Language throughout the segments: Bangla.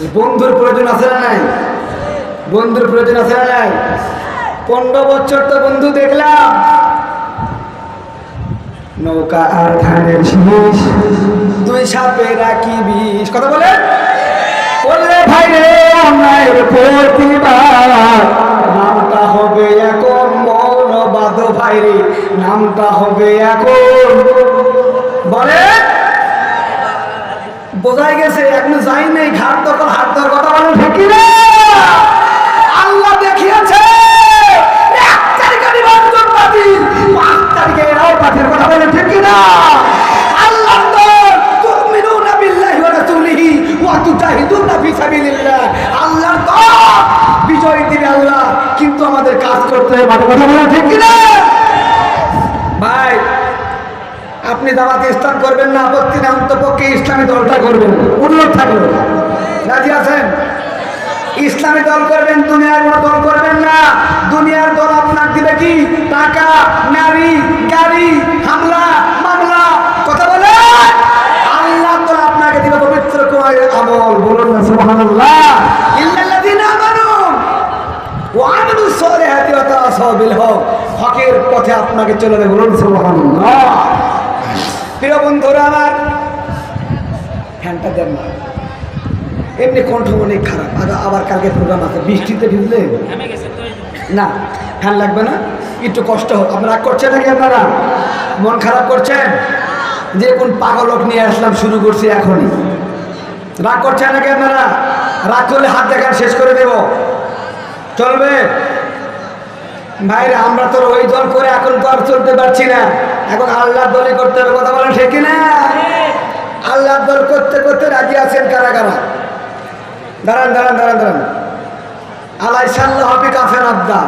বন্ধুর প্রয়োজন আছে না নাই? বন্ধুর প্রয়োজন আছে না নাই? পনেরো বছর তো বন্ধু দেখলাম। নৌকা আর ধানের শীষ দুই সাপে রাখি বিষ। কথা বলে? বললে, ভাই রে অন্যায়ের প্রতিবাদ নামটা হবে এখন ভাই রে, নামটা হবে এখন। বলে? বোঝাই গেছে, এখনও যাই নাই, ঘাট দখল, হাত দেওয়ার কথা বলেন ঠিক না? আল্লাহ দেখিয়েছে আল্লাহ বিজয় দিবে আল্লাহ, কিন্তু আমাদের কাজ করতে হবে কথা বলেন ঠিক না ভাই আপনি দাওয়াতে ইসলাম করবেন না আপত্তি না অন্তপক্ষে ইসলামী দলটা করবেন। অনুরোধ থাকল। রাজি আছেন? ইসলামী দল করবেন, দুনিয়ার কোনো দল করবেন না। দুনিয়ার দল আপনার দিবে কি? টাকা, নারী, গাড়ি, হামলা, মামলা। কথা বলে আল্লাহ তো আপনাকে দিবে পবিত্র কয় আমল। বলুন না, সুবহানাল্লাহ। হকের পথে আপনাকে চলবে বলুন, সুবহানাল্লাহ। প্রিয় বন্ধুরা আমার ফ্যানটা দেন না। এমনি কণ্ঠ অনেক খারাপ। আবার আবার কালকে প্রোগ্রাম আছে বৃষ্টিতে ভিজলে? না ফ্যান লাগবে না? একটু কষ্ট হোক। আপনারা রাগ করছেন নাকি আপনারা? মন খারাপ করছেন? যে কোন পাগলক নিয়ে আসলাম শুরু করছি এখনই। রাগ করছেন নাকি আপনারা? রাগ করলে হাত দেখান শেষ করে দেব। চলবে? ভাইরা, আমরা তোর ওই দল করে এখন আর চলতে পারছি না। এখন আল্লাহর দলে করতে হবে, কথা বলেন ঠিক না আল্লাহ দল করতে করতে রাজি আছেন কারা কারা? দাঁড়ান দাঁড়ান দাঁড়ান দাঁড়ান। আলাই সাল্লাহ হবি কাফের আব্দা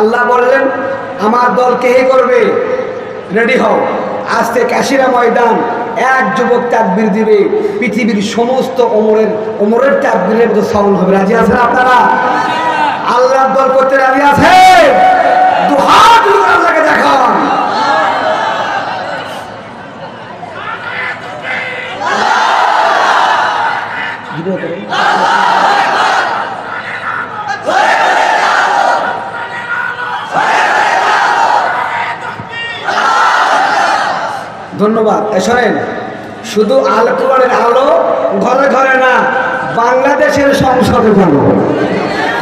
আল্লাহ বললেন, আমার দল কে করবে? রেডি হও। আজকে কাশিরা ময়দান, এক যুবক তাকবির দিবে। পৃথিবীর সমস্ত অমরের অমরের তাকবিরের মতো সাউন্ড হবে। রাজি আছেন আপনারা? আল্লাহর দল করতে রাজি আছে? ধন্যবাদ। এ শোনেন, শুধু আল কোরআনের আলো ঘরে ঘরে না, বাংলাদেশের সংসদে যাব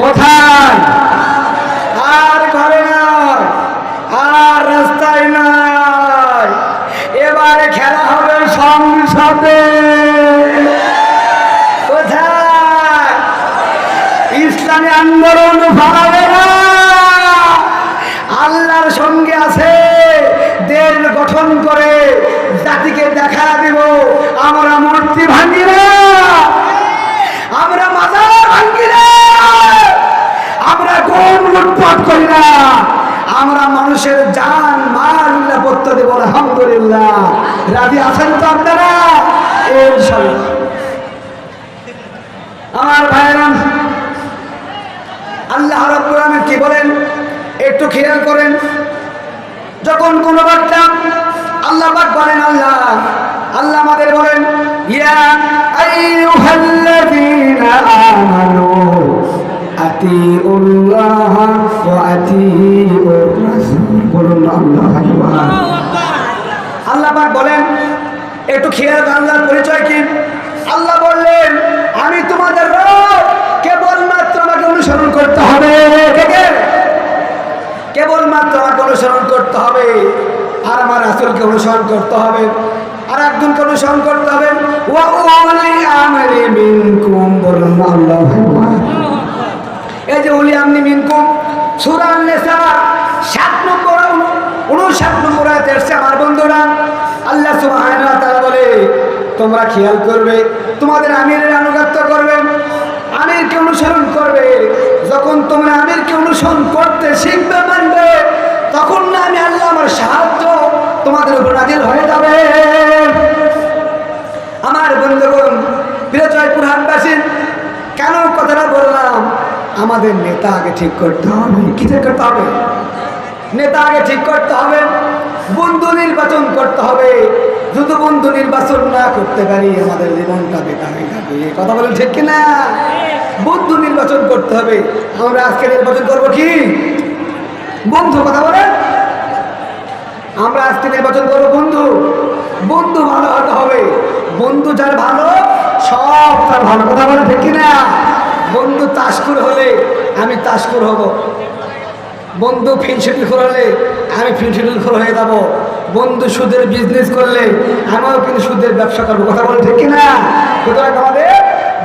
কোথায়? আর ঘরে নয় আর রাস্তায় নয় এবারে খেলা হবে সংসদে। আন্দোলন ভাবে না আল্লাহর সঙ্গে আছে দেশ গঠন করে জাতিকে দেখা দিব আমরা মূর্তি ভাঙি না আমরা মাজার ভাঙি না আমরা কোন লুটপাট করি না আমরা মানুষের জান, মাল নিরাপত্তা দেব, আলহামদুলিল্লাহ। রাজি আছেন তো আপনারা? আমার ভাইরা আল্লাহ রাব্বুল কি বলেন? একটু খেয়াল করেন। যখন কোন বাচ্চা আল্লাহ পাক বলেন, আল্লাহ আল্লাহ আমাদের বলেন, ইয়া আমানু। আতিউল্লাহ ওয়া আতিউর রাসূল বলুন আল্লাহু আকবার। আল্লাহ পাক বলেন একটু খেয়াল আল্লাহর পরিচয় কি? আল্লাহ বললেন আমি তোমাদের রব। কেবলমাত্র আমাকে অনুসরণ করতে হবে? কেবলমাত্র আমাকে অনুসরণ করতে হবে। আর আমার আসলকে অনুসরণ করতে হবে। আর একজনকে অনুসরণ করতে হবে। ওয়া আল্লাহু এই যে উলি আমনি মিনকুম সূরা আন-নিসা 7 নম্বর উনষাট নম্বর আয়াতে আমার বন্ধুরা। আল্লাহ ওয়া বলে, তোমরা খেয়াল করবে, তোমাদের আমিরের আনুগত্য করবে, আমিরকে অনুসরণ করবে। যখন তোমরা আমিরকে অনুসরণ করতে শিখবে, মানবে, তখন না আমি আল্লাহ আমার সাহায্য তোমাদের উপর নাজিল হয়ে যাবে। আমার বন্ধুগণ, প্রিয় জয়পুর হাটবাসী, কেন কথাটা বললাম? আমাদের নেতা আগে ঠিক করতে হবে। কি ঠিক করতে হবে? নেতা আগে ঠিক করতে হবে। বন্ধু নির্বাচন করতে হবে। যদি বন্ধু নির্বাচন না করতে পারি, আমাদের জীবনটা বেকার হয়ে যাবে। কথা বলেন ঠিক কিনা? বন্ধু নির্বাচন করতে হবে। আমরা আজকে নির্বাচন করব কি? বন্ধু, কথা বলেন। আমরা আজকে নির্বাচন করব বন্ধু। বন্ধু ভালো হতে হবে। বন্ধু যার ভালো, সব তার ভালো। কথা বলে ঠিক কিনা? বন্ধু তাসকুর হলে আমি তাসকুর হব। বন্ধু ফিনশিডিল হলে আমি ফিনশিডিল হয়ে যাব। বন্ধু সুদের বিজনেস করলে আমিও কিন্তু সুদের ব্যবসা করব। কথা বলে ঠিক কিনা? সুতরাং আমাদের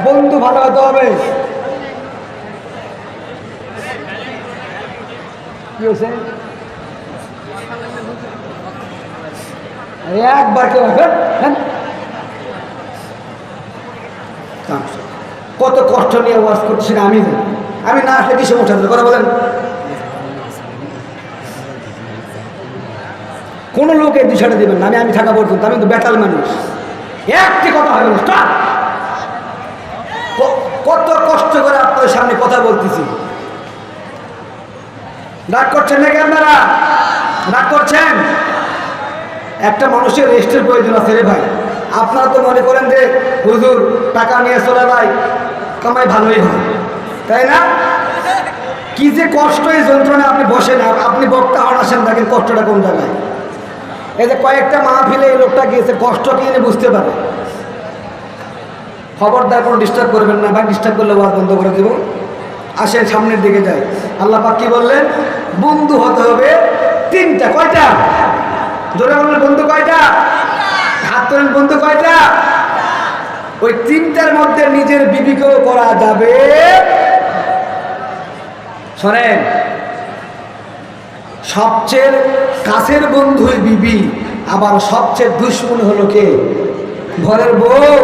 বন্ধু ভালো হতে হবে। একবার কেউ আসবেন হ্যাঁ? কত কষ্ট নিয়ে ওয়াজ করছি না আমি আমি না আসলে কিসে উঠে কথা বলেন। কোনো লোক দিশাটা দেবেন না। আমি আমি থাকা পর্যন্ত, আমি তো বেতাল মানুষ। একটি কথা হবে কত কষ্ট করে আপনাদের সামনে কথা বলতেছি। রাগ করছেন নাকি আপনারা? রাগ করছেন? একটা মানুষের রেস্টের প্রয়োজন আছে রে ভাই। আপনারা তো মনে করেন যে, হুজুর, টাকা নিয়ে চলে ভাই কামাই ভালোই হয়। তাই না? কি যে কষ্ট এই যন্ত্রণা আপনি বসেন আপনি বক্তা হন আসেন, দেখেন কষ্টটা কোন জায়গায়। এই যে কয়েকটা মাহফিলে এই লোকটা গিয়েছে, কষ্ট কি এনে বুঝতে পারে? খবরদার কোনো ডিস্টার্ব করবেন না, ভাই ডিস্টার্ব করলে ওয়াজ বন্ধ করে দেবো। আসেন, সামনের দিকে যাই। আল্লাহ পাক কি বললেন? বন্ধু হতে হবে তিনটা, কয়টা? জোরে বন্ধু কয়টা? হাত তোলেন, বন্ধু কয়টা? ওই তিনটার মধ্যে নিজের বিবিকেও করা যাবে। শোনেন, সবচেয়ে কাছের বন্ধুই বিবি, আবার সবচেয়ে দুশ্মন হলো কে? ঘরের বউ।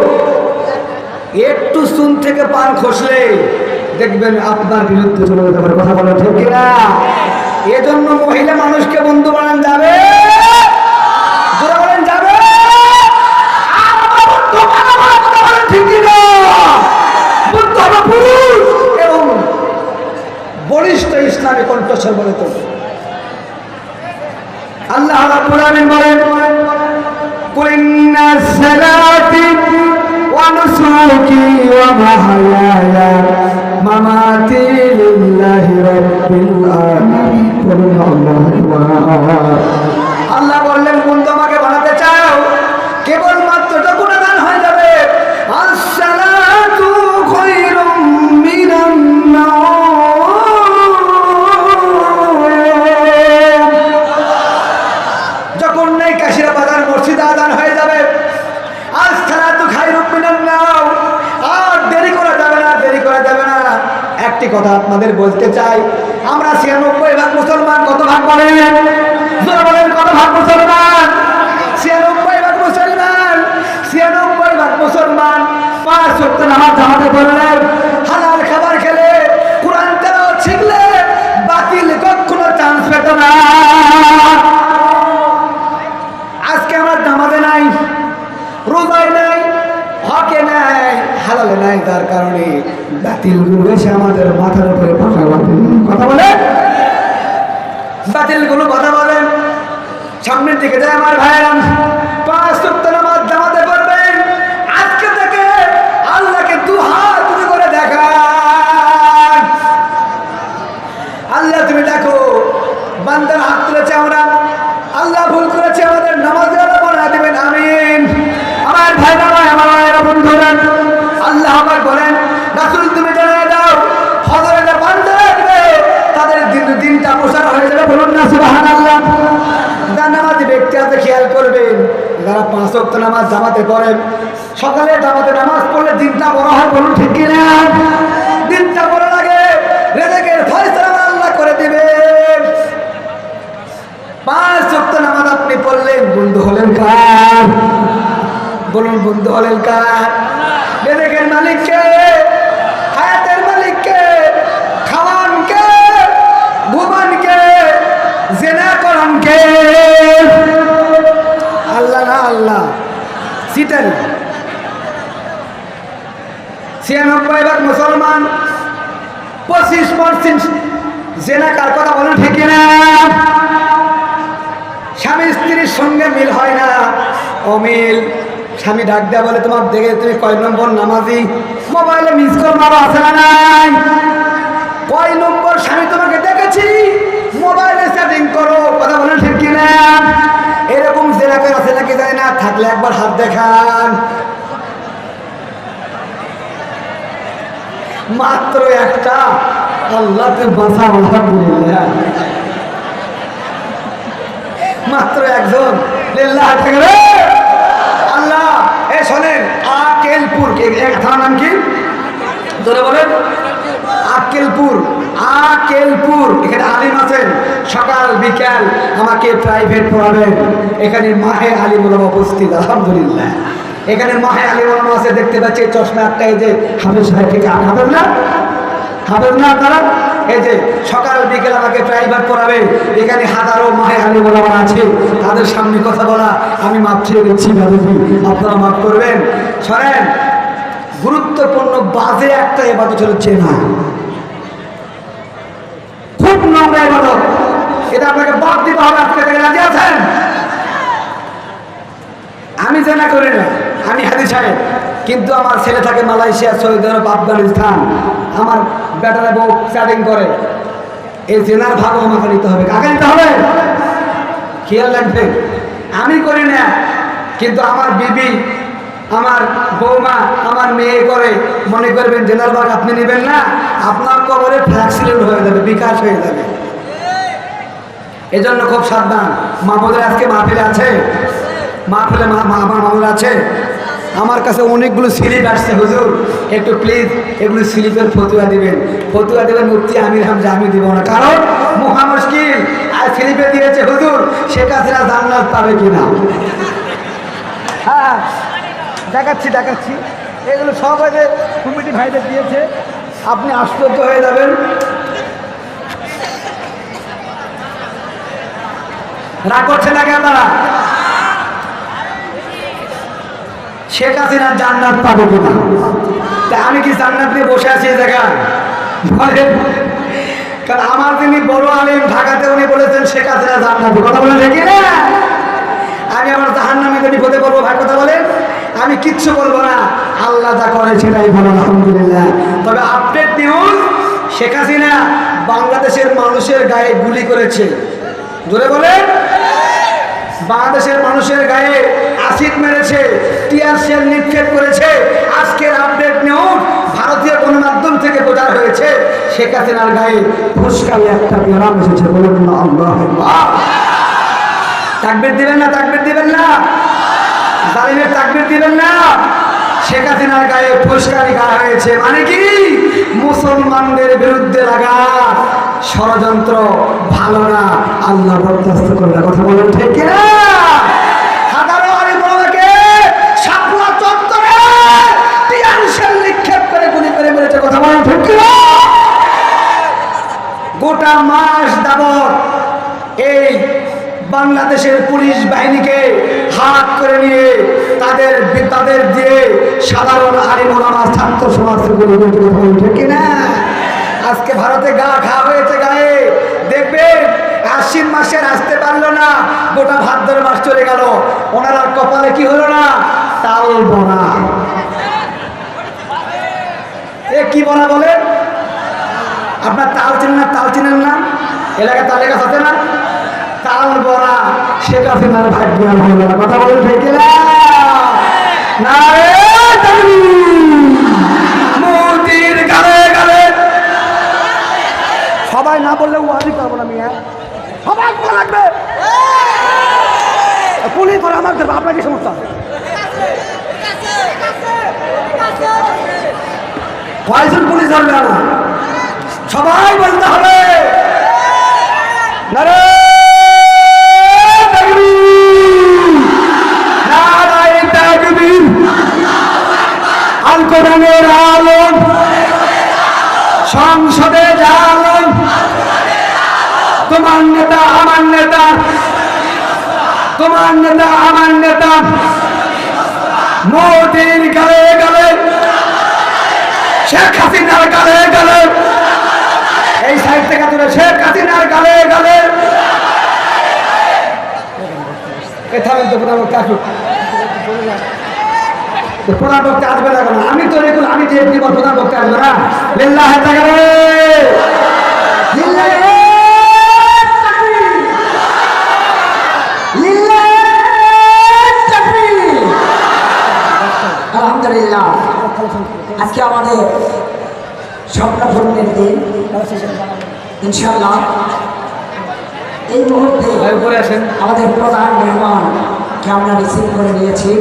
একটু চুন থেকে পান খসলে দেখবেন আপনার বিরুদ্ধে চলে যেতে পারে। কথা বলে ঠিক না এজন্য মহিলা মানুষকে বন্ধু বানান যাবে। বছর বলে তো। আল্লাহ রাব্বুল আলামিন বলেন কুল ইন্না সালাতি ওয়া মামাতি লিল্লাহি রাব্বিল আলামিন বলুন আল্লাহু আকবার আপনাদের বলতে চাই, আমরা ছিয়ানব্বই ভাগ মুসলমান কত ভাগ বলেন? কত ভাগ মুসলমান? ছিয়ানব্বই ভাগ মুসলমান, ছিয়ানব্বই ভাগ মুসলমান। পাঁচ সত্য নামাজ জামাতে পড়লেন হালাল খাবার খেলে কোরআন তেলাওয়াত শিখলে বাতিল কখনো চান্স পেত না। আজকে আমার নামাজে নাই, রোজায় নাই, হকে নাই, হালালে নাই তার কারণে। বাতিলগুলো এসে আমাদের মাথার উপরে পাকা বাতিল কথা বলে? বাতিলগুলো কথা বলেন সামনের দিকে যায় আমার ভাইয়েরাম পাঁচ যারা পাঁচ অক্ট নামাজ জামাতে পড়েন, সকালে জামাতে নামাজ পড়লে দিনটা বড় হয় বলুন ঠিক কিনা? দিনটা বড় লাগে, রেজেকের করে দিবেন। পাঁচ সপ্তাহ নামাজ আপনি পড়লেন, বন্ধু হলেন কার? বলুন, বন্ধু হলেন কার? রেজেকের মালিককে হায়াতের মালিককে খাওয়ানকে ঘুমানকে জেনা করানকে সিটারি ছিয়ানব্বই ভাগ মুসলমান, পঁচিশ পার্সেন্ট জেনা কার কথা বলেন ঠিক না স্বামী স্ত্রীর সঙ্গে মিল হয় না। অমিল স্বামী ডাক দেয়া বলে তোমার দেখে তুমি কয় নম্বর নামাজি? মোবাইলে মিস কল মারো, আছে না নাই? কয় নম্বর দেখান মাত্র একটা আল্লাহ তে বাঁচা আলহামদুলিল্লাহ। মাত্র একজন। আল্লাহ, এ শোনেন, আকেলপুর এক থানার নাম কি? ধরে বলেন, আকেলপুর। আকেলপুর, এখানে আলিম আছেন। সকাল, বিকাল আমাকে প্রাইভেট পড়াবেন। এখানে মাহে আলিম ওলামা উপস্থিত, আলহামদুলিল্লাহ। এখানে মাহে আলিম ওলামা আছে, দেখতে পাচ্ছি, চশমা একটা এই যে হাফেজ সাহেব থেকে হাফেজ না? হাফেজ না আপনারা এই যে সকাল, বিকেল আমাকে প্রাইভেট পড়াবে। এখানে হাজারো মাহে আলিম ওলামা আছে। তাদের সামনে কথা বলা, আমি মাপ ছেড়ে দিচ্ছি আপনারা মাফ করবেন। সরেন, গুরুত্বপূর্ণ বাজে একটা এবাদত হলো চেনা খুব নোংরা এবাদত এটা আপনাকে বাদ দিতে হবে আজকে থেকে রাজি আছেন? আমি জেনা করি না, আমি হাদি সাহেব। কিন্তু আমার ছেলে থাকে মালয়েশিয়া সৌদি আরব আফগানিস্তান আমার বেটারা বউ চ্যাটিং করে। এই জেনার ভাগও আমাকে নিতে হবে। কাকে নিতে হবে? খেয়াল রাখবেন। আমি করি না, কিন্তু আমার বিবি আমার বৌমা, আমার মেয়ে করে মনে করবেন জেনার ভাগ আপনি নেবেন না, আপনার কবরে ফ্ল্যাক্সিডেন্ট হয়ে যাবে, বিকাশ হয়ে যাবে। এজন্য খুব সাবধান। মা বোধের আজকে মাহফিলে আছে। মাহফিলে আমার মামুর আছে। আমার কাছে অনেকগুলো স্লিপ আসছে, হুজুর। একটু প্লিজ এগুলো স্লিপের ফতুয়া দিবেন। ফতুয়া দেবেন মুক্তি আমির আমি দিব না। কারণ মহা মুশকিল। আর স্লিপে দিয়েছে হুজুর সেটা সেটা জান্নাত পাবে কিনা? হ্যাঁ দেখাচ্ছি দেখাচ্ছি। এগুলো সব যে কমিটি ভাইদের দিয়েছে। আপনি আশ্চর্য হয়ে যাবেন। রাগ করছেন নাকি আপনারা। শেখ হাসিনা জান্নাত পাবো কিনা? তা আমি কি জান্নাত নিয়ে বসে আছি জায়গায়? কারণ আমার তিনি বড় আলিম, ঢাকাতে উনি বলেছেন, শেখ হাসিনা জান্নাত কথা বলে দেখি। না আমি আমার জাহান নামে বিপদে পড়ব, ভাই, কথা বলেন। আমি কিচ্ছু বলব না। আল্লাহ যা করে সেটাই ভালো, আলহামদুলিল্লাহ। তবে আপডেট নিউজ শেখ হাসিনা বাংলাদেশের মানুষের গায়ে গুলি করেছে। জোরে বলেন। বাংলাদেশের মানুষের গায়ে অ্যাসিড মেরেছে টিয়ার সেল নিক্ষেপ করেছে। আজকের আপডেট নিউজ ভারতীয় গণমাধ্যম থেকে প্রচার হয়েছে, শেখ হাসিনার গায়ে ফুসকালে একটা গ্রাম এসেছে। বলুন আল্লাহ তাকবির দিবেন না, তাকবির দিবেন না। জালিমের চাকরি দিবেন না? শেখ হাসিনার গায়ে ফুসকারি গা হয়েছে। মানে কি? মুসলমানদের বিরুদ্ধে লাগা ষড়যন্ত্র ভালো না। আল্লাহ বরদাস্ত করে না কথা বলেন, ঠিক কিনা? হাজারো আলী বড়কে শাপলা চত্বরে টিয়ার শেল নিক্ষেপ করে গুলি করে মেরেছে কথা বলেন ঠিক কিনা গোটা মাস যাবত এই বাংলাদেশের পুলিশ বাহিনীকে হাত করে নিয়ে তাদের তাদের দিয়ে সাধারণ ছাত্র সমাজকে গুলি করে কথা বলেন ঠিক কিনা আজকে ভারতে গা ঘা হয়েছে গায়ে। দেখবেন, আশ্বিন মাসে আসতে পারল না, গোটা ভাদ্র মাস চলে গেল। ওনার আর কপালে কি হলো না? তাল বনা এ কি বলা বলেন? আপনার তাল চেনেন না? তাল চেনেন না? এলাকায় তালে গাছ না? তাল বড়া সেটা হাসিনার ভাগ্য হলো না। কথা বলেন ঠিক না তাকবীর। মোদির গালে গালে সবাই না বললে ওয়াজি পারব না মিয়া সবাই বলা লাগবে পুলিশ ধরে আমার ধরবে আপনার কি সমস্যা কয়জন পুলিশ ধরবে না সবাই বলতে হবে নারে তাকবীর! নারায়ে তাকবীর! আল কোরআনের আলম সংসদে তোমার নেতা, আমার নেতা। তোমার নেতা, আমার নেতা। মোদির গালে গালে। শেখ হাসিনার গালে গালে। এই সাইড থেকে তুলে শেখ হাসিনার গালে গালে। থামেন তো প্রধান কাকু তো প্রধান বক্তা আসবে না কেন? আমি তো রেগুল আমি যে বল প্রধান বক্তা আসবে না। লিল্লাহ আলহামদুলিল্লাহ। আজকে আমাদের স্বপ্ন পূরণের দিন। ইনশাল্লাহ এই মুহূর্তে আমাদের প্রধান মেহমানকে আমরা রিসিভ করে নিয়েছি।